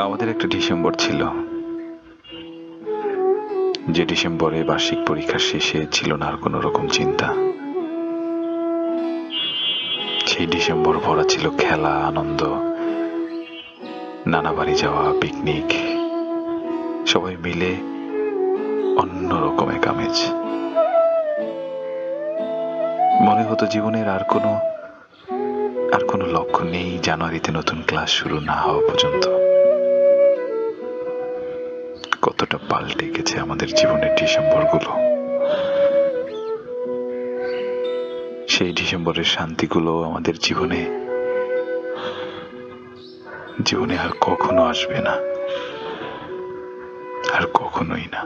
আমাদের একটা ডিসেম্বর ছিল। যে ডিসেম্বরে বার্ষিক পরীক্ষা শেষে ছিল না আর কোনো রকম চিন্তা। সেই ডিসেম্বর ভরা ছিল খেলা, আনন্দ, নানা বাড়ি যাওয়া, পিকনিক, সবাই মিলে অন্য রকম এক আমেজ। মনে হতো জীবনের আর কোনো আর কোনো লক্ষ্য নেই, জানুয়ারিতে নতুন ক্লাস শুরু না হওয়া পর্যন্ত। কতটা পাল্টে গেছে আমাদের জীবনের ডিসেম্বরগুলো। সেই ডিসেম্বরের শান্তিগুলো আমাদের জীবনে জীবনে আর কখনো আসবে না। আর কখনোই না।